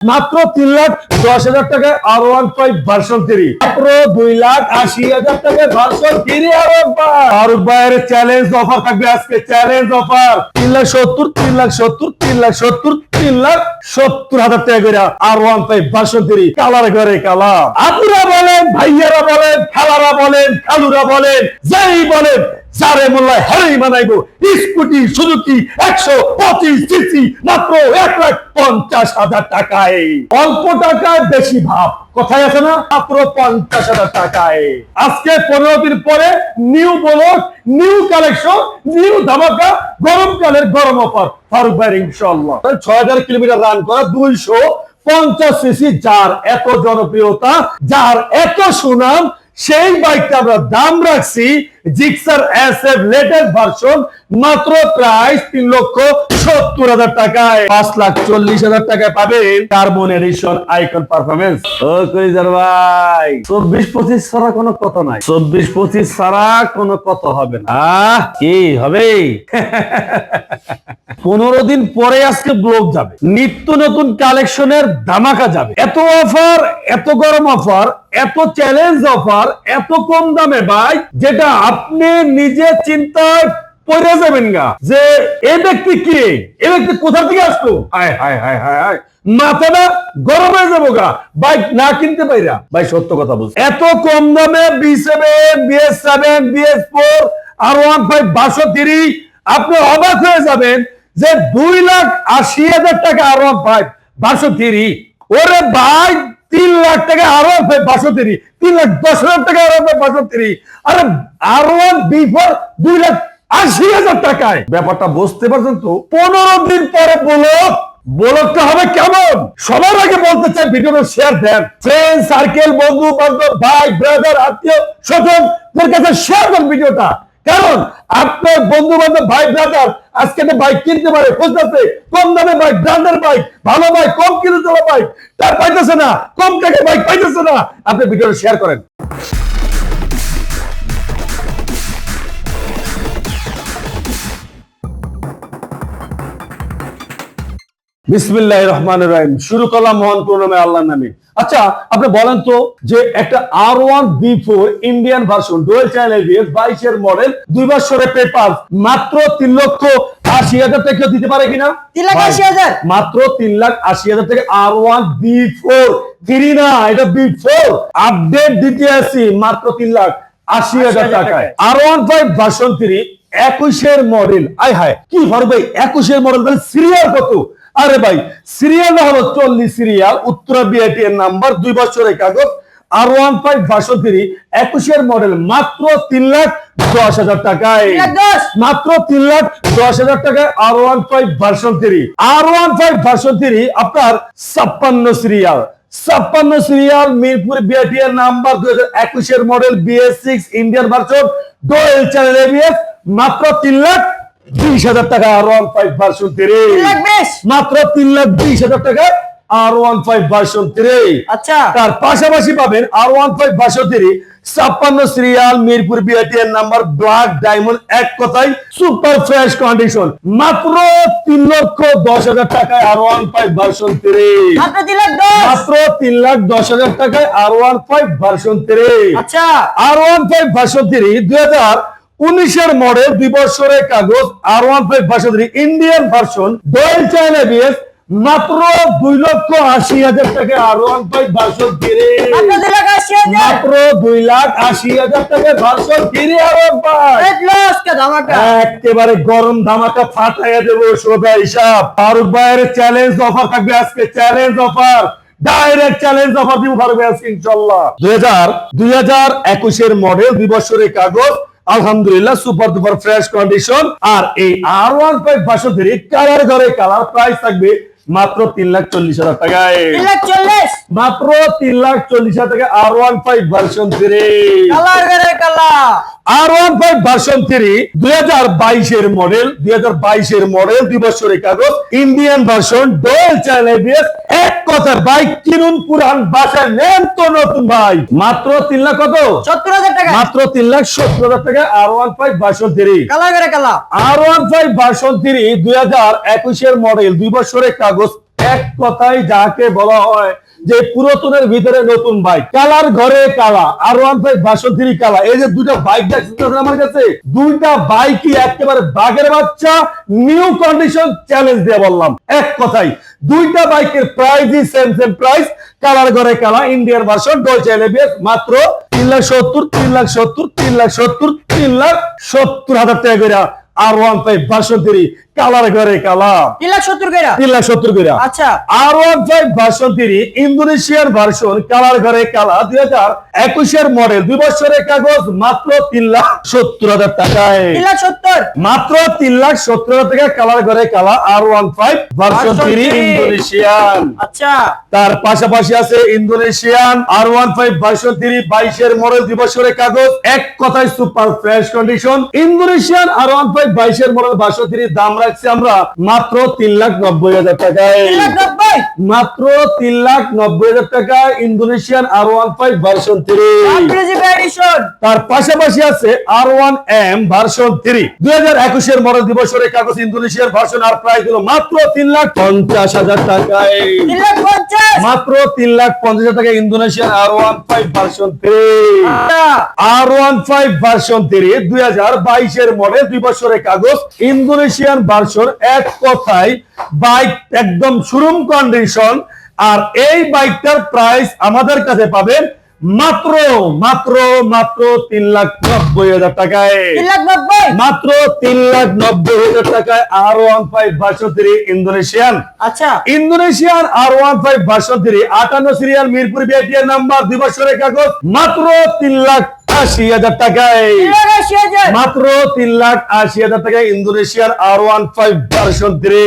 মাত্র তিন লাখ দশ হাজার টাকায় R one five version three মাত্র দুই লাখ আশি হাজার টাকায় ভার্সন থ্রি আর চ্যালেঞ্জ অফার থাকবে আজকে চ্যালেঞ্জ অফার তিন লাখ সত্তর, তিন লাখ সত্তর, তিন লাখ সত্তর, তিন লাখ সত্তর হাজার টাকা করে R one version three colour করে কালার। আপুরা বলেন, ভাইয়ারা বলেন, খালারা বলেন, খালুরা বলেন, যাই বলেন। যারে মোল্লায় হারেই মানাইবো স্কুটি সুজুকি, একশো পঁচিশ সিসি, মাত্র এক লাখ পঞ্চাশ হাজার টাকায়। অল্প টাকায় বেশি ভাব। কোথায় আছে না? মাত্র পঞ্চাশ হাজার টাকায়। আজকে পনেরো দিন পরে নিউ বলক নিউ কালেকশন নিউ ধামাকা গরমকালের গরম অফার ফারুক ভাই ইনশাল্লাহ ছয় হাজার কিলোমিটার রান করা দুইশো পঞ্চাশ সিসি, যার এত জনপ্রিয়তা, যার এত সুনাম সেই বাইকটা আমরা দাম রাখছি Gixxer S F latest version মাত্র প্রাইস তিন লক্ষ সত্তর হাজার টাকায়। পাঁচ লাখ চল্লিশ হাজার টাকায় পাবেন কার্বন এডিশন আইকন পারফরমেন্স ও কইজার ভাই। চব্বিশ পঁচিশ ছাড়া কোনো কত নাই। চব্বিশ পঁচিশ ছাড়া কোনো কত হবে না। আহ, কি হবে? পনেরো দিন পরে আজকে ব্লগ যাবে। নিত্য নতুন কালেকশনের ধামাকা যাবে। এত অফার এত গরম অফার এত চ্যালেঞ্জ অফার এত কম দামে ভাই, যেটা আপনি নিজে চিন্তায় পড়ে যাবেন গা। যে এ ব্যক্তি কি? এ ব্যক্তি কোথা থেকে আসতো হায় হায় হায় হায় হায়। মাথাটা গরম হয়ে যাব গা। বাইক না কিনতে পাইরা। ভাই, সত্য কথা বলছি। এত কম দামে B seven BS seven BS four R one five বাষট্টি, আপনি অবাক হয়ে যাবেন। যে দুই লাখ আশি হাজার টাকা আর ওয়ান ফাইভ বাষট্টি। ওরে ভাই তিন লাখ টাকা আরও বাষট্টি। তিন লাখ দশ হাজার টাকা আরও বাষট্টি। আরে আর ওয়ান বি ফোর দুই লাখ আশি হাজার টাকায়। ব্যাপারটা বুঝতে পারছেন তো? পনেরো দিন পরে বলো বলকটা হবে কেমন? সবার আগে বলতে চাই ভিডিওটা শেয়ার দেন। ফ্রেন্ড সার্কেল বন্ধু বান্ধব ভাই ব্রাদার আত্মীয় স্বজন কাছে শেয়ার দেন ভিডিওটা। কারণ আপনার বন্ধু বান্ধব ভাই ব্রাদার আজকে বাইক কিনতে পারে, খুঁজতেছে। কম দামে বাইক ব্র্যান্ডের বাইক ভালো বাইক কম কিনে চলা বাইক তার পাইতেছে না, কম টাকায় বাইক পাইতেছে না। আপনি ভিডিওটা শেয়ার করেন। বিসমিল্লাহ রহমান রহিম। শুরু করলাম মহান প্রণমে আল্লাহর নামে। আচ্ছা আপনি বলেন তো যে একটা R one B four Indian version dual channel ABS বাইশের মডেল দুই বছরের পেপার মাত্র তিন লক্ষ আশি হাজার টাকা দিতে পারে কিনা? তিন লাখ আশি হাজার? মাত্র তিন লাখ আশি হাজার থেকে R one B four three না এটা বি ফোর আপডেট দিতে আসি মাত্র তিন লাখ আশি হাজার টাকায়। R one five version three একুশের মডেল আয় হায় কি ভাই একুশের মডেল মানে সিরিয়াল কত? আরে ভাই সিরিয়াল হলো চল্লিশ সিরিয়াল উত্তরা বিআইটি এর নাম্বার দুই বছরের কাগজ আর ওয়ান ফাইভ থ্রি একুশের মডেল মাত্র তিন লাখ দশ হাজার টাকায়? মাত্র তিন লাখ দশ হাজার টাকায় R one five version three R one five version three আপনার ছাপ্পান্ন সিরিয়াল ছাপ্পান্ন সিরিয়াল মিরপুর বিআইটিআর নাম্বার দুই হাজার একুশের model BS six Indian version dual channel ABS মাত্র তিন লাখ বিশ হাজার টাকা R one five version three? মাত্র তিন লাখ বিশ হাজার টাকা R one five version three. আচ্ছা। তার পাশাপাশি পাবেন আর ওয়ান ফাইভ বাষট্টি ছাপ্পান্ন সিরিয়াল মিরপুর বিআইটিএর নাম্বার ব্ল্যাক ডায়মন্ড এক কথায় সুপার ফ্রেশ কন্ডিশন। মাত্র তিন লক্ষ দশ হাজার টাকায় R one five version three. মাত্র তিন লাখ দশ হাজার টাকায় R one five version three. আচ্ছা। R one five version three দুই হাজার উনিশের মডেল দুই বছরের কাগজ R one five version Indian version dual China BS মাত্র দুই লক্ষ আশি হাজার টাকা R one five version three মাত্র দুই লাখ আশি হাজার টাকা version three R one five একেবারে গরম ধামাকা ফাটাইয়া দেবো সোজা হিসাব। ফারুক ভাইয়ের চ্যালেঞ্জ অফার থাকবে আজকে challenge offer direct challenge offer দিব ফারুক ভাই আজকে ইনশাল্লাহ। দুই হাজার দুই হাজার একুশের মডেল দুই বছরের কাগজ আলহামদুলিল্লাহ সুপার দুপার ফ্রেশ কন্ডিশন আর এই আর ওয়ান ফাইভ বাসতের কালার ঘরে কালার প্রাইস থাকবে মাত্র তিন লাখ চল্লিশ হাজার টাকায়। চল্লিশ। মাত্র তিন লাখ চল্লিশ হাজার টাকা R one five version three colour. R one five version three দুই হাজার বাইশের মডেল দুই হাজার বাইশের মডেল দুই বছরের কাগজ Indian version dual channel ABS এক কথা বাইক কিনুন পুরান বাসায় নেন তো নতুন ভাই। মাত্র তিন লাখ কত? সত্তর হাজার টাকা। মাত্র তিন লাখ সত্তর হাজার টাকা R one five version three colour করে colour R one five version three দুই হাজার একুশের মডেল দুই বছরের কাগজ এক কথায় যাকে বলা হয় যে পুরাতনের ভিতরে নতুন বাইক কালার ঘরে কালা আর ওয়ান ফাইভ বাসন্তী কালা। এই যে দুইটা বাইক আমার কাছে? দুইটা বাইকই একেবারে বাঘের বাচ্চা নিউ কন্ডিশন চ্যালেঞ্জ দিয়ে বললাম। এক কথাই দুইটা বাইকের প্রাইসই সেম সেম প্রাইস কালার ঘরে কালা ইন্ডিয়ান ভার্সন ডলছে এলবিএস মাত্র তিন লাখ সত্তর, তিন লাখ সত্তর, তিন লাখ সত্তর, তিন লাখ সত্তর হাজার টাকা আর ওয়ান ফাইভ বাসন্তী কালার ঘরে কালা তিন লাখ সত্তর কেরা তিন লাখ সত্তর করে আচ্ছা। R one five version three ইন্দোনেশিয়ার ভার্সন কালার ঘরে কালা দুই হাজার একুশের মডেল দুই বছরের কাগজ মাত্র তিন লাখ সত্তর হাজার টাকায়। তিন লাখ সত্তর? মাত্র তিন লাখ সত্তর হাজার টাকা কালার ঘরে colour R one five version three Indonesian. আচ্ছা। তার পাশাপাশি আছে Indonesian R one five version three বাইশের মডেল দুই বছরের কাগজ এক কথায় super fresh condition Indonesian R one five বাইশের মডেল ভার্সন থ্রি দাম আমরা মাত্র তিন লাখ নব্বই হাজার টাকায়। মাত্র তিন লাখ নব্বই হাজার টাকা Indonesian R one five version three তার পাশাপাশি আছে R one M version three দুই হাজার একুশের দিবসের কাগজ ইন্দোনেশিয়ার ভার্সন আর প্রাইস হলো মাত্র তিন লাখ পঞ্চাশ হাজার টাকায়। মাত্র তিন লাখ পঞ্চাশ হাজার টাকা Indonesian R one five version three R one five version three দুই হাজার বাইশের মডেল দুই বছরের কাগজ ইন্দোনেশিয়ান ভার্সন এক কথায় বাইক একদম শোরুম কন্ডিশন আর এই বাইকটার প্রাইস আমাদের কাছে পাবেন মাত্র মাত্র মাত্র তিন লাখ নব্বই হাজার টাকায়। মাত্র তিন লাখ নব্বই হাজার টাকায় R one five version three Indonesian. আচ্ছা। Indonesian R one five version three আটান্ন সিরিয়াল মিরপুর বিআইটিআর নাম্বার দুই বছরের কাগজ মাত্র তিন লাখ আশি হাজার টাকায়। মাত্র তিন লাখ আশি হাজার টাকায় ইন্দোনেশিয়ার R one five version three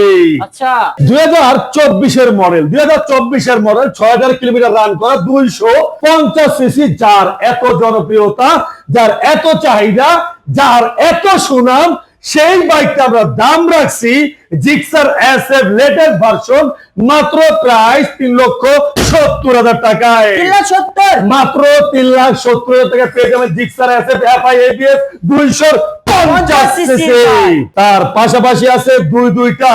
দুই হাজার চব্বিশের মডেল দুই হাজার চব্বিশের মডেল ছয় হাজার কিলোমিটার রান করা দুইশো পঞ্চাশ সিসি যার এত জনপ্রিয়তা যার এত চাহিদা যার এত সুনাম সেই বাইকটা আমরা দাম রাখছি Gixxer S F latest version মাত্র প্রাইস তিন লক্ষ সত্তর হাজার টাকায়। মাত্র তিন লাখ সত্তর হাজার টাকা পেয়ে যাবেন Gixxer S F F I ABS দুইশো পঞ্চাশ তার পাশাপাশি আছে দুই দুইটা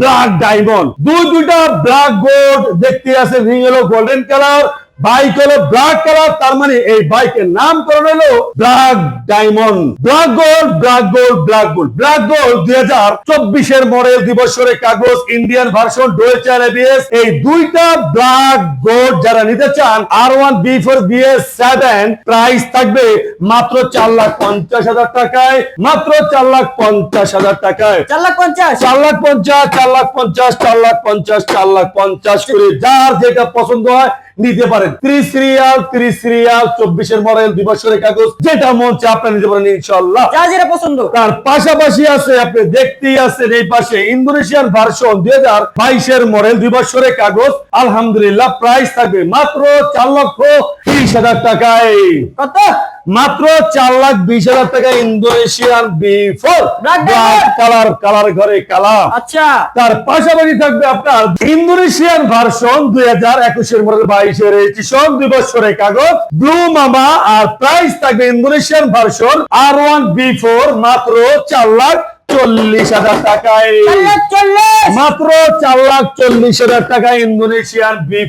ব্ল্যাক ডায়মন্ড। দুই দুইটা ব্ল্যাক গোল্ড। দেখতে আছে রিং হলো গোল্ডেন কালার। বাইক হলো ব্ল্যাক কালার তার মানে এই বাইকের নামকরণ হলো black diamond black gold black gold black gold black gold দুই হাজার চব্বিশের মডেল দিবসের কাগজ ইন্ডিয়ান ভার্সন ডোয়েচার এবিএস এই দুইটা ব্ল্যাক গোল্ড যারা নিতে চান R one V four BS seven price থাকবে মাত্র চার লাখ পঞ্চাশ হাজার টাকায়। মাত্র চার লাখ পঞ্চাশ হাজার টাকায়। চার লাখ পঞ্চাশ। চার লাখ পঞ্চাশ চার লাখ পঞ্চাশ চার লাখ পঞ্চাশ চার লাখ পঞ্চাশ করে যার যেটা পছন্দ হয় নিতে পারেন। ত্রিশ রিয়াল ত্রিশ রিয়াল চব্বিশের মডেল দুই বছরের কাগজ যেটা মন চায় আপনার নিতে পারেন ইনশাল্লাহ যেটা পছন্দ। তার পাশাপাশি আছে আপনি দেখতেই আছেন এই পাশে ইন্দোনেশিয়ান ভার্সন দুই হাজার বাইশের মডেল দুই বছরের কাগজ। আলহামদুলিল্লাহ প্রাইস থাকবে মাত্র চার লক্ষ তিরিশ হাজার টাকায়। কত? মাত্র চার লাখ বিশ হাজার টাকা Indonesian V four Black diamond। Colour colour ঘরে কালা। আচ্ছা। তার পাশাপাশি থাকবে আপনার ইন্দোনেশিয়ান ভার্সন দুই হাজার একুশের মডেল বাইশের রেজিস্ট্রেশন দুই বছরের কাগজ ব্লু মামা আর প্রাইস থাকবে Indonesian version R one V four মাত্র চার লাখ চল্লিশ হাজার টাকায়। চার লাখ চল্লিশ। মাত্র চার লাখ চল্লিশ হাজার টাকা ইন্দোনেশিয়ান বি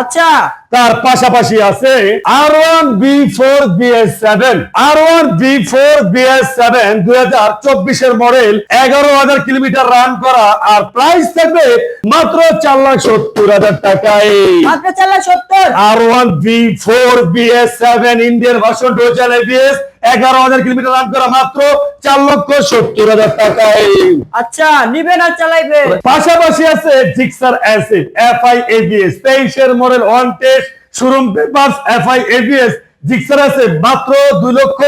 আচ্ছা। তার পাশাপাশি আছে R one V four BS seven. R one V four BS seven দুই হাজার চব্বিশের মডেল এগারো হাজার কিলোমিটার রান করা আর প্রাইস থাকবে মাত্র চার লাখ সত্তর হাজার টাকায়। R one V four BS seven Indian version ডোজাল ABS এগারো হাজার কিলোমিটার রান করা মাত্র চার লক্ষ সত্তর হাজার টাকায়। আচ্ছা নিবেন আর চালাইবেন। পাশাপাশি আছে জিক্সার অ্যাসিড এফআই এবিএস তেইশের model one test showroom paper FI ABS Gixxer আছে মাত্র দুই লক্ষ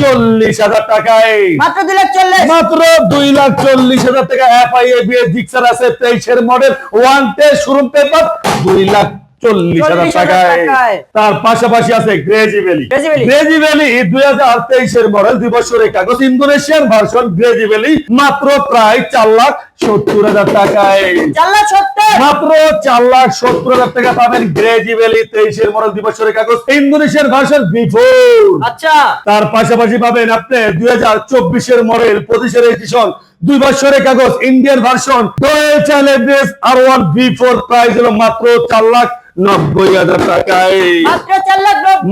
চল্লিশ হাজার টাকায়। মাত্র দুই লাখ চল্লিশ। মাত্র দুই লাখ চল্লিশ হাজার টাকা এফ এফআই এবিএস জিক্সার আছে তেইশের model one test showroom paper দুই লাখ চল্লিশ হাজার 40,000 টাকায়। টাকায়। তার পাশাপাশি আছে গ্রেজি ভ্যালি গ্রেজি ভ্যালি দুই হাজার তেইশের মডেল দুই বছরের কাগজ ইন্দোনেশিয়ান ভার্সন গ্রেজি ভ্যালি মাত্র প্রায় চার লাখ সত্তর হাজার টাকায়। মাত্র চার লাখ সত্তর হাজার টাকা পাবেন গ্রেজি ভ্যালি তেইশের মডেল দুই বছরের কাগজ ইন্দোনেশিয়ান ভার্সন বিফোর আচ্ছা। তার পাশাপাশি পাবেন আপনি দুই হাজার চব্বিশের মডেল পঁচিশের রেজিস্ট্রেশন দুই বছরের কাগজ Indian version R one V four price হলো মাত্র চার লাখ নব্বই হাজার টাকায়।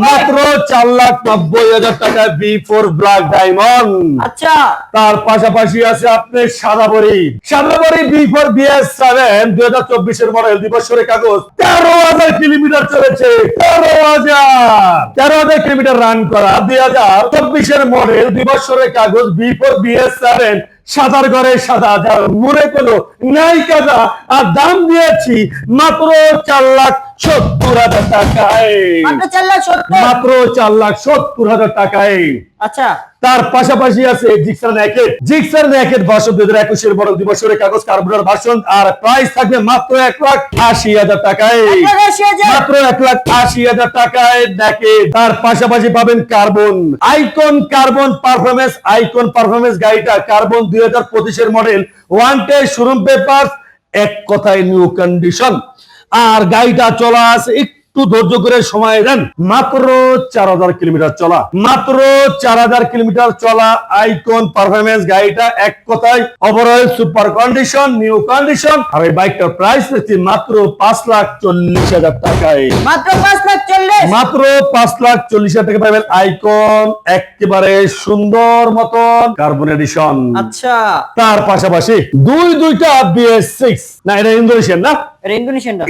মাত্র চার লাখ নব্বই। হাজার টাকায় বি ফোর ব্ল্যাক ডায়মন্ড আচ্ছা। তার পাশাপাশি আছে সাদাবরি সাদাবরি বি ফোর বিএস সেভেন দুই হাজার চব্বিশের মডেল কাগজ। তেরো হাজার কিলোমিটার চলেছে। তেরো হাজার। তেরো হাজার কিলোমিটার রান করা। দুই হাজার চব্বিশের মডেল দুই কাগজ বি ফোর বিএস সেভেন সাদার ঘরে সাদা। যার মনে কোনো নাই কাদা। আর দাম দিয়েছি মাত্র চার লাখ সত্তর হাজার টাকায়। মাত্র চার লাখ সত্তর? হাজার টাকায়। আচ্ছা। তার পাশাপাশি আছে Gixxer naked. Gixxer naked version দুই হাজার একুশের দুই বছরের কাগজ কার্বনের ভার্সন আর প্রাইস থাকবে মাত্র এক লাখ আশি হাজার টাকায়। মাত্র এক লাখ আশি হাজার টাকায় ন্যাকেট। তার পাশাপাশি পাবেন carbon. Icon carbon performance. Icon performance গাড়িটা কার্বন দুই হাজার পঁচিশের model. One day showroom paper এক কথায় নিউ কন্ডিশন। আর গাড়িটা চলা আছে একটু ধৈর্য করে সময় দেন। মাত্র চার হাজার কিলোমিটার চলা। মাত্র চার হাজার কিলোমিটার চলা আইকন পারফরমেন্স গাড়িটা এক কথায় overall super condition new condition আর এই বাইকটার প্রাইস পেয়েছি মাত্র পাঁচ লাখ চল্লিশ হাজার টাকায়। মাত্র পাঁচ লাখ চল্লিশ। মাত্র পাঁচ লাখ চল্লিশ হাজার টাকা পাবেন আইকন একেবারে সুন্দর মতন কার্বন এডিশন আচ্ছা। তার পাশাপাশি দুই দুইটা বিএস সিক্স না এটা ইন্দোনেশিয়ান না?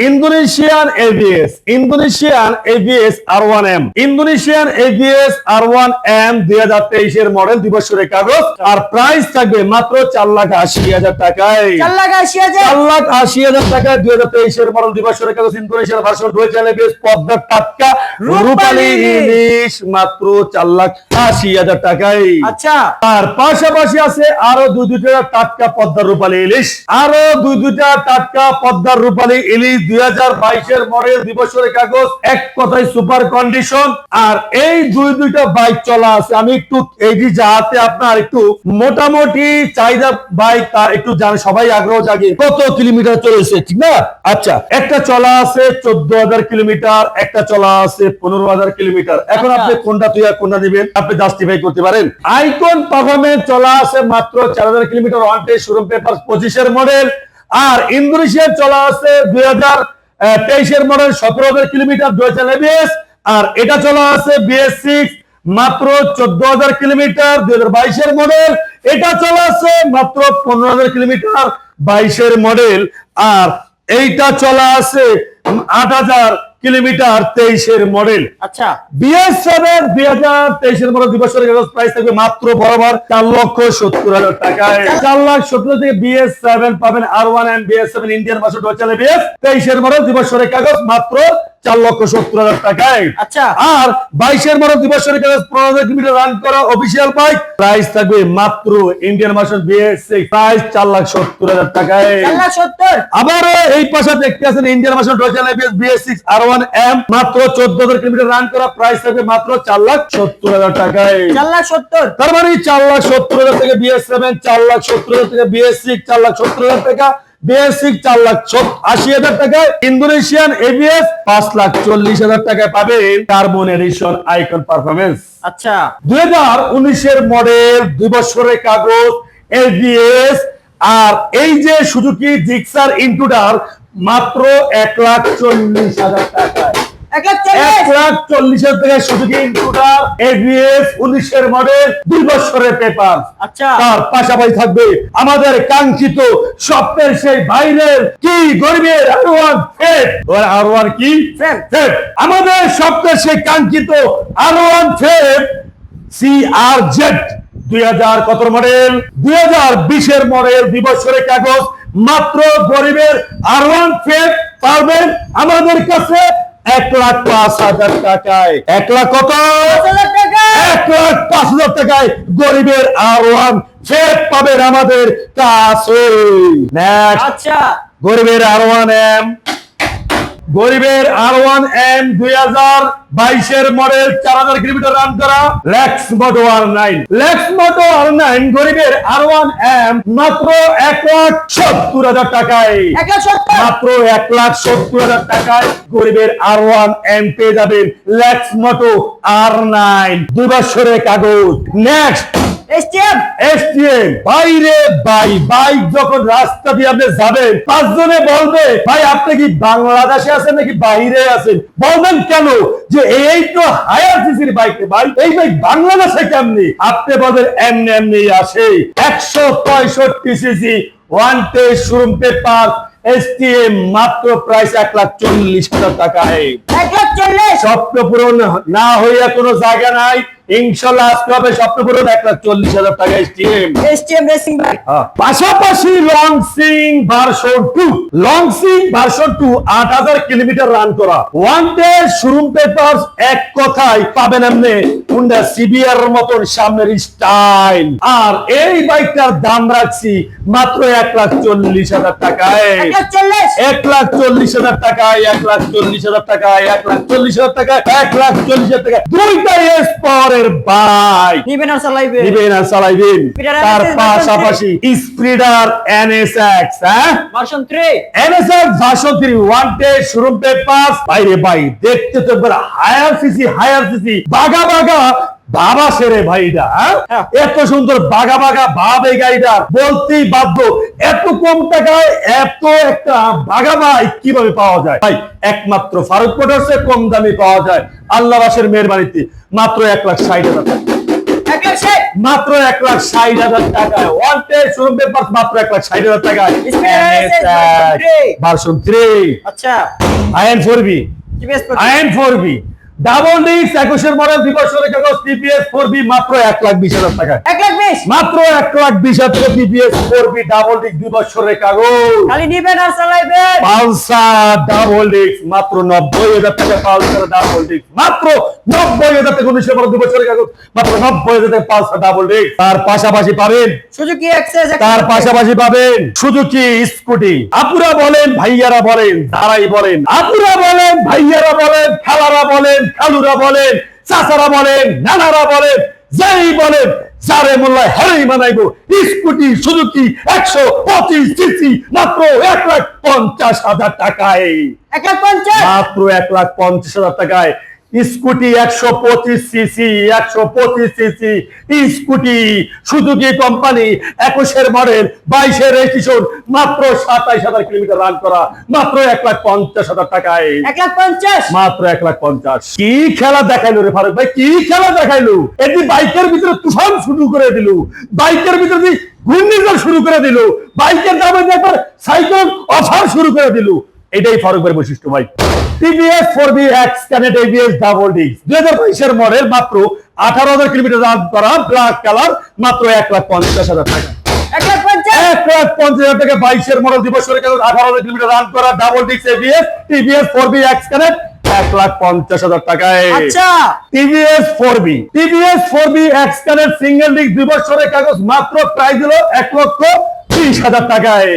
Indonesian ABS Indonesian ABS R one M Indonesian ABS R one M দুই হাজার তেইশের মডেল দুই বছরের কাগজ আর প্রাইস থাকবে মাত্র চার লাখ আশি হাজার টাকায়। চার লাখ আশি হাজার? চার লাখ আশি হাজার টাকা দুই হাজার তেইশের মডেল দুই বছরের কাগজ ইন্দোনেশিয়ার ভার্সন দুই চ্যানেল বেশ পদ্মা টাটকা রূপালী। ইলিশ মাত্র চার লাখ আশি হাজার টাকায়। আচ্ছা। আর পাশাপাশি আছে আরও দুই দুইটা টাটকা পদ্মার রূপালী ইলিশ। আরও দুই দুইটা টাটকা পদ্মার রূপালী ইলিশ দুই হাজার বাইশের মডেল দুই বছরের কাগজ এক কথায় সুপার কন্ডিশন আর এই দুই দুইটা বাইক চলা আছে। আমি একটু এই যে যাতে আপনার একটু মোটামুটি চাহিদা বাইক তার একটু জান সবাই আগ্রহ জাগে কত কিলোমিটার চলেছে? ঠিক না? আচ্ছা একটা চলা আছে চোদ্দ হাজার কিলোমিটার একটা চলা আছে পনেরো হাজার কিলোমিটার এখন আচ্ছা। আপনি কোনটা তুই কোনটা দিবেন? আপনি জাস্টিফাই করতে পারেন। আইকন পারফরমেন্স চলা আছে মাত্র চার হাজার kilometre one day showroom paper পঁচিশের মডেল আর ইন্দোনেশিয়ার চলা আছে দুই হাজার তেইশের মডেল সতেরো হাজার কিলোমিটার দুই হাজার এবিএস আর এটা চলা আছে বিএস সিক্স মাত্র চোদ্দ হাজার কিলোমিটার দুই হাজার বাইশের মডেল এটা চলা আছে মাত্র পনেরো হাজার কিলোমিটার বাইশের মডেল আর এইটা চলা আছে আট হাজার কিলোমিটার তেইশের মডেল আচ্ছা। বিএস সেভেন দুই হাজার তেইশের মডেল দুই বছরের কাগজ প্রাইস থাকবে মাত্র বরাবর চার লক্ষ সত্তর হাজার টাকায়। চার লাখ সত্তর থেকে বিএস সেভেন পাবেন R one M BS seven Indian চলে বিএস তেইশের মডেল দুই বছরের কাগজ মাত্র চার লক্ষ সত্তর হাজার টাকায়। আচ্ছা। আর বাইশের কাগজ পনেরো হাজার কিলোমিটার রান করা অফিসিয়াল বাইক প্রাইস থাকবে মাত্র ইন্ডিয়ান ভাষা বিএস প্রাইস চার লাখ সত্তর হাজার টাকায়। আবারও এই পাশে দেখতে আছেন Indian royal BS six R one M মাত্র চোদ্দ হাজার কিলোমিটার রান করা। প্রাইস থাকবে মাত্র চার লাখ সত্তর হাজার টাকায়। চার লাখ সত্তর? তার মানে চার লাখ সত্তর হাজার থেকে বিএস সেভেন চার লাখ সত্তর হাজার থেকে বিএস সিক্স চার লাখ সত্তর হাজার টাকা। বিএস সিক্স চার লাখ আশি হাজার টাকায়। ইন্দোনেশিয়ান এবিএস পাঁচ লাখ চল্লিশ হাজার টাকায় পাবে কার্বন এডিশন আইকন পারফরমেন্স আচ্ছা। দুই হাজার উনিশের মডেল দুই বছরের কাগজ এবিএস আর এই যে সুজুকি জিক্সার ইন্টুডার মাত্র এক লাখ চল্লিশ হাজার টাকায়। এক লাখ চল্লিশ হাজার টাকায় সুজুকি ইন্টুডার এবিএস উনিশের মডেল দুই বছরের পেপার আচ্ছা। তার পাশাপাশি থাকবে আমাদের কাঙ্ক্ষিত স্বপ্নের সেই বাইরের কি গরিবের আরোয়ান ফেট আরোয়ান কি? ফেট আমাদের স্বপ্নের সেই কাঙ্ক্ষিত আরোয়ান ফেট সি আর জেড দুই হাজার কত মডেল দুই হাজার বিশের মডেল দুই বছরের কাগজ। মাত্র গরিবের আরোয়ান ফেট পাবেন আমাদের কাছে এক লাখ পাঁচ হাজার টাকায়। এক লাখ কত? এক লাখ পাঁচ হাজার টাকায় গরিবের আর ওয়ান ফের পাবেন আমাদের কাছে। আচ্ছা। গরিবের আর ওয়ান এম গরিবের আর ওয়ান এম দুই হাজার বাইশের মডেল চার হাজার কিলোমিটার রান করা লেক্স মোটো আর নাইন লেক্স মোটো আর নাইন গরিবের আর ওয়ান এম মাত্র এক লাখ সত্তর হাজার টাকায়। মাত্র এক লাখ সত্তর হাজার টাকায় গরিবের আর ওয়ান এম পেয়ে যাবেন লেক্স মোটো আর নাইন দুই বছরের কাগজ। Next STM? এসটিএম। বাইরে বাই বাইক যখন রাস্তা দিয়ে আপনি যাবেন পাঁচজনে বলবে ভাই আপনি কি বাংলাদেশে আছেন নাকি বাইরে আছেন? বলবেন কেন? যে এই তো হায়ার সিসির বাইক ভাই এই বাইক বাংলাদেশে কেমনি? আপনি বলবেন এমনি এমনি আসে। একশো পঁয়ষট্টি CC one day showroom paper STM মাত্র প্রাইস এক লাখ চল্লিশ হাজার টাকায়। এক লাখ চল্লিশ? স্বপ্ন পূরণ না হইয়া কোনো জায়গা নাই। ইনশাল্লাহ আজকে হবে স্বপ্ন পূরণ এক লাখ চল্লিশ হাজার টাকা এসটিএম এসটিএম রেসিং বাইক পাশাপাশি long version two long version two আট হাজার কিলোমিটার রান করা। ওয়ান ডে শোরুম পেপার এক কথায় পাবেন এমনি। হুন্ডা সিবিআর মতন সামনের স্টাইল আর এই বাইকটার দাম রাখছি মাত্র এক লাখ চল্লিশ হাজার টাকায়। এক লাখ চল্লিশ। হাজার টাকায় এক লাখ চল্লিশ হাজার টাকায় এক লাখ চল্লিশ হাজার টাকায় এক লাখ চল্লিশ হাজার টাকা দুইটা এস পরের ভাই। নিবেন আর চালাইবে নিবেন আর চালাইবেন তার পাশাপাশি স্প্রিডার এনএসএক্স হ্যাঁ? Version 3 NSX version 3 one day showroom paper বাইরে বাই দেখতে তো হায়ার সিসি হায়ার সিসি বাগা বাগা বাবা সেরে ভাইটা হ্যাঁ? হ্যাঁ। এত সুন্দর বাগা বাগা ভাব এই গাড়িটা বলতেই বাধ্য। এত কম টাকায় এত একটা বাগা বাইক কীভাবে পাওয়া যায়? ভাই একমাত্র ফারুক মোটরসে কম দামে পাওয়া যায়। আল্লাহ বাসের মেহরবানিতে মাত্র এক লাখ ষাট হাজার টাকা। মাত্র এক লাখ ষাট হাজার টাকায় ওয়ান টে শোরুম পেপার মাত্র এক লাখ ষাট হাজার three। ভার্সন থ্রি আচ্ছা। IN four V TVS IN four V double disc একুশের মডেল দুই বছরের কাগজ টিপিএস ফোর বি মাত্র এক লাখ বিশ হাজার টাকায় এক লাখ বিশ? মাত্র এক লাখ বিশ হাজার টাকা TVS four V double disc দুই বছরের কাগজ খালি নিবেন আর চালাইবেন। পালসার ডাবল ডিস্ক মাত্র নব্বই হাজার টাকা পালসার ডাবল ডিস্ক মাত্র নব্বই হাজার টাকা উনিশের মডেল দুই বছরের কাগজ মাত্র নব্বই হাজার টাকা পালসার ডাবল ডিস্ক তার পাশাপাশি পাবেন সুজুকি এক্সেস তার পাশাপাশি পাবেন সুজুকি স্কুটি। আপুরা বলেন ভাইয়ারা বলেন তারাই বলেন। আপুরা বলেন ভাইয়ারা বলেন খালারা বলেন খালুরা বলেন চাচারা বলেন নানারা বলেন যেই বলেন যারে মোল্লায় হারেই মানাইব স্কুটি সুজুকি একশো পঁচিশ সিসি মাত্র এক লাখ পঞ্চাশ হাজার টাকায়। এক লাখ পঞ্চাশ? মাত্র এক লাখ পঞ্চাশ হাজার টাকায়। স্কুটি একশো পঁচিশ সিসি একশো পঁচিশ সিসি স্কুটি। সুজুকি কোম্পানি একুশের মডেল বাইশের রেজিস্ট্রেশন মাত্র সাতাইশ হাজার কিলোমিটার রান করা মাত্র এক লাখ পঞ্চাশ হাজার টাকায়। এক লাখ পঞ্চাশ? মাত্র এক লাখ পঞ্চাশ। কি খেলা দেখাইলো রে ফারুক ভাই? কি খেলা দেখাইলো? এটি বাইকের ভিতরে তুফান শুরু করে দিল বাইকের ভিতরে ঘূর্ণিঝড় শুরু করে দিল বাইকের দামে একবার সাইকেল অফার শুরু করে দিল এটাই ফারুক ভাইয়ের বৈশিষ্ট্য ভাই। TVS four V X ABS double disc দুই হাজার বাইশের মডেল মাত্র আঠারো হাজার কিলোমিটার রান করা ব্ল্যাক কালার মাত্র এক লাখ পঞ্চাশ হাজার টাকা। এক লাখ পঞ্চাশ? হাজার টাকা বাইশের মডেল আঠারো হাজার কিলোমিটার রান করা double disc ABS TVS four V X connect এক লাখ পঞ্চাশ হাজার টাকায়। আচ্ছা। TVS four V TVS four V X connect single disc দুই বছরের কাগজ মাত্র প্রাইস হলো এক লক্ষ বিশ হাজার টাকায়।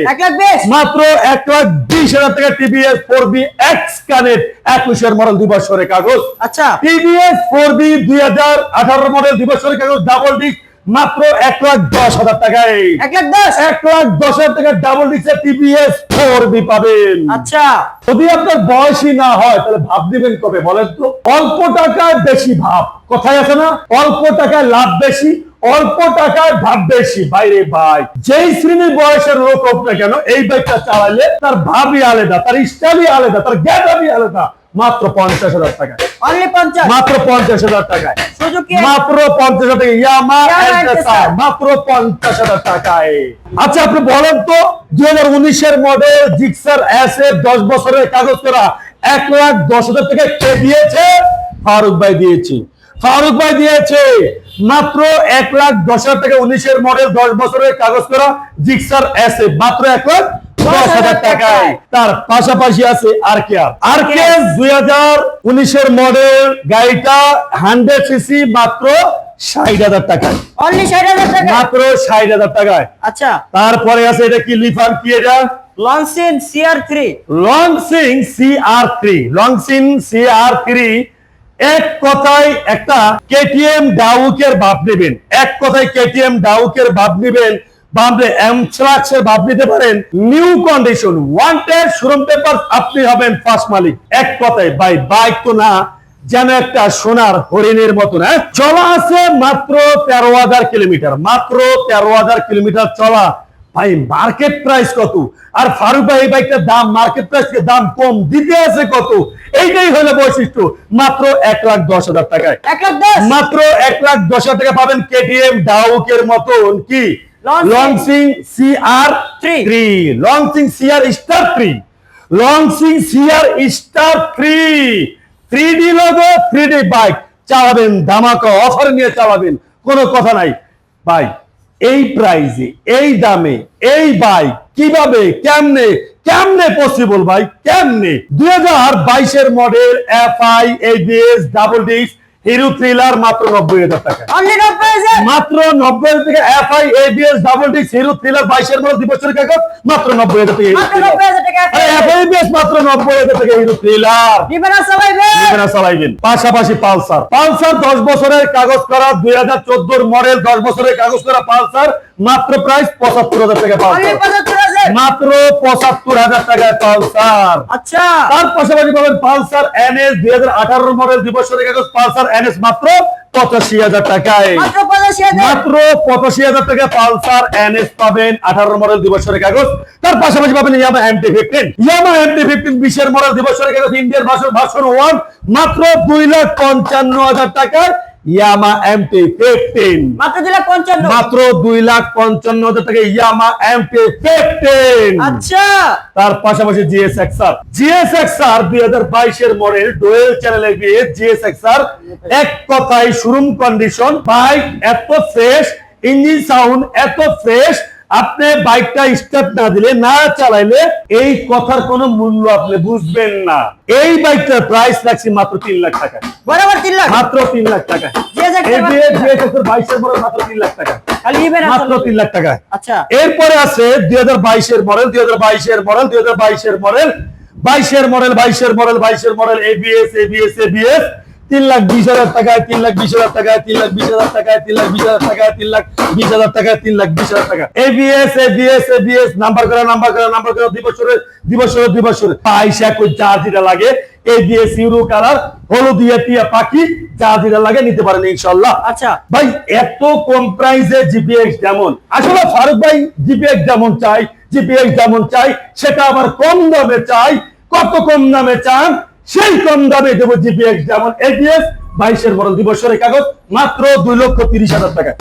মাত্র এক লাখ বিশ হাজার টাকা TVS four V X connect একুশের মডেল দুই বছরের কাগজ। আচ্ছা। টিভিএস ফোর বি দুই হাজার আঠারো মডেল দুই বছরের কাগজ ডাবল ডিস্ক মাত্র এক লাখ দশ হাজার টাকায়। এক লাখ দশ। এক লাখ দশ হাজার টাকা ডাবল টিভিএস ফোর বি পাবেন। আচ্ছা। যদি আপনার বয়সই না হয় তাহলে ভাব দিবেন কবে বলেন তো? অল্প টাকায় বেশি ভাব। কথায় আছে না? অল্প টাকায় লাভ বেশি অল্প টাকায় ভাব বেশি। বাইরে ভাই যেই শ্রেণির বয়সের লোক হোক না কেন এই বাইকটা চালালে তার ভাবই আলাদা তার স্টাইলই আলাদা তার জ্ঞানই আলাদা। মাত্র পঞ্চাশ হাজার টাকায়। মাত্র পঞ্চাশ হাজার টাকায়। মাত্র পঞ্চাশ হাজার টাকা মাত্র পঞ্চাশ হাজার টাকায়। আচ্ছা আপনি বলেন তো দুই হাজার উনিশের মডেল জিক্সার এস এর দশ বছরের কাগজ করা এক লাখ দশ হাজার টাকা কে দিয়েছে? ফারুক ভাই দিয়েছে। ফারুক ভাই দিয়েছে। মাত্র এক লাখ দশ হাজার টাকা উনিশের মডেল দশ বছরের কাগজ করা জিক্সার এস মাত্র এক লাখ দশ হাজার টাকায়। তার পাশাপাশি আছে আর কে আর আর কে দুই হাজার উনিশের মডেল গাড়িটা হান্ড্রেড সিসি মাত্র ষাট হাজার টাকায়। অনলি ষাট হাজার টাকা মাত্র ষাট হাজার টাকায়। আচ্ছা। তারপরে আছে এটা কি লিফার কি এটা? Loncin CR three Loncin C R three Loncin C R three এক কথায় একটা কেটিএম ডাউকের ভাব নেবেন। এক কথায় কেটিএম ডাউকের ভাব নেবেন যেন একটা সোনার হরিণের না চলা আছে মাত্র তেরো হাজার কিলোমিটার, মাত্র তেরো হাজার কিলোমিটার চলা। ভাই মার্কেট প্রাইস কত? আর ফারুক ভাই এই বাইকটার দাম মার্কেট প্রাইস দাম কম দিতে আছে কত? এইটাই হলো বৈশিষ্ট্য। মাত্র এক লাখ দশ হাজার টাকায়। এক লাখ দশ? মাত্র এক লাখ দশ হাজার টাকা পাবেন কেটিএম ডাউকের মতন কি? Loncin CR. Three Loncin CR star three Loncin CR star three three D logo three D bike চালাবেন ধামাকা অফার নিয়ে চালাবেন। কোনো কথা নাই। ভাই এই প্রাইজে এই দামে, এই বাইক কীভাবে, কেমনে কেমনে পসিবল ভাই? কেমনে? দুই হাজার বাইশের model F I ABS double disc Hero thriller মাত্র নব্বই হাজার টাকা মাত্র নব্বই হাজার থেকে F I ABS double Hero thriller বাইশের মডেল দুই বছরের কাগজ মাত্র নব্বই হাজার টাকা টাকা এফ আই মাত্র নব্বই হাজার টাকা হিরো থ্রিলার চালাইবেন পাশাপাশি পালসার। পালসার দশ বছরের কাগজ করা দুই হাজার চোদ্দোর মডেল দশ বছরের কাগজ করা পালসার মাত্র প্রাইস পঁচাত্তর হাজার টাকা পালসার। মাত্র পঁচাত্তর হাজার টাকায় পালসার। আচ্ছা। তার পাশাপাশি পাবেন পালসার এনএস দুই হাজার আঠারো মডেল দুই বছরের কাগজ পালসার এনএস মাত্র পঁচাশি হাজার টাকায়। মাত্র পঁচাশি হাজার। টাকা পালসার এনএস পাবেন আঠারো মডেল দুই বছরের কাগজ তার পাশাপাশি পাবেন Yamaha MT fifteen Yamaha MT fifteen বিশের মডেল দুই বছরের কাগজ ইন্ডিয়ান ভার্সন ভার্সন ওয়ান মাত্র দুই লাখ পঞ্চান্ন হাজার টাকায় ইয়ামা এমটি ফিফটিন মাত্র দুই লাখ পঞ্চান্ন। মাত্র দুই লাখ পঞ্চান্ন হাজার টাকা ইয়ামা এমটি ফিফটিন আচ্ছা। তার পাশাপাশি জিএস এক্সআর জিএস এক্সআর দুই হাজার বাইশের মডেল ডোয়েল চ্যানেলের গিয়ে জিএস এক্সআর এক কথায় শোরুম কন্ডিশন বাইক এত ফ্রেশ ইঞ্জিন সাউন্ড এত ফ্রেশ আপনি বাইকটা স্টার্ট না দিলে না চালাইলে এই কথার কোনো মূল্য আপনি বুঝবেন না। এই বাইকটার প্রাইস লাগছে মাত্র তিন লাখ টাকা। বরাবর তিন লাখ? মাত্র তিন লাখ টাকা। আচ্ছা। এরপরে আছে দুই হাজার বাইশের মডেল দুই হাজার বাইশের মডেল দুই হাজার বাইশের মডেল বাইশের মডেল বাইশের মডেল বাইশের মডেল এবিএস এবিএস এবিএস তিন লাখ বিশ হাজার টাকায় তিন লাখ বিশ হাজার টাকায় তিন লাখ বিশ হাজার টাকায় তিন লাখ বিশ হাজার টাকায় তিন লাখ বিশ হাজার টাকায় তিন লাখ বিশ হাজার টাকা এবিএস এবিএস এবিএস নাম্বার করা নাম্বার করা নাম্বার করা দুই বছরের দুই বছরের দুই বছরের যা যেটা লাগে এবিএস ইউরো কালার হলুদিয়া টিয়া পাখি যা যেটা লাগে নিতে পারেন ইনশাল্লাহ আচ্ছা। ভাই এত কম প্রাইসে জিপিএক্স যেমন। আসলে ফারুক ভাই জিপিএক্স যেমন চাই জিপিএক্স যেমন চাই সেটা আবার কম দামে চাই। কত কম দামে চান? সেই কম দামে দেবো জিপিএক্স যেমন এবিএস বাইশের মডেল দিবসের কাগজ মাত্র দুই লক্ষ তিরিশ হাজার টাকা।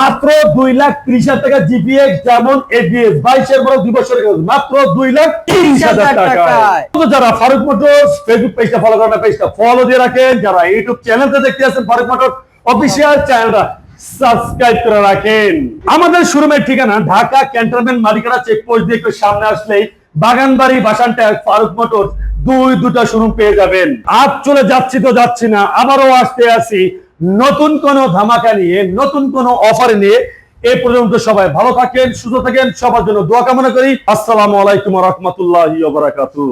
মাত্র দুই লাখ তিরিশ? হাজার টাকা জিপিএক্স যেমন এবিএস বাইশের মডেল দিবসের কাগজ মাত্র দুই লাখ তিরিশ হাজার টাকা। যারা ফারুক মোটরস ফেসবুক পেজটা ফলো করেন পেজটা ফলো দিয়ে রাখেন যারা ইউটিউব চ্যানেলটা দেখতে আছেন ফারুক মোটর অফিসিয়াল চ্যানেলটা সাবস্ক্রাইব করে রাখেন। আমাদের শোরুমের ঠিকানা ঢাকা ক্যান্টনমেন্ট মালিকানা চেকপোস্ট দিয়ে একটু সামনে আসলেই বাগানবাড়ি বাসানটা ফারুক মোটর দুই, দুটা শোরুম পেয়ে যাবেন। আজ চলে যাচ্ছি তো যাচ্ছি না, আবারও আসতে আসি নতুন কোন ধামাকা নিয়ে, নতুন কোন অফার নিয়ে। এ পর্যন্ত সবাই ভালো থাকেন, সুস্থ থাকেন, সবার জন্য দোয়া কামনা করি। আসসালামু আলাইকুম রহমতুল্লাহ বারাকাতুহ।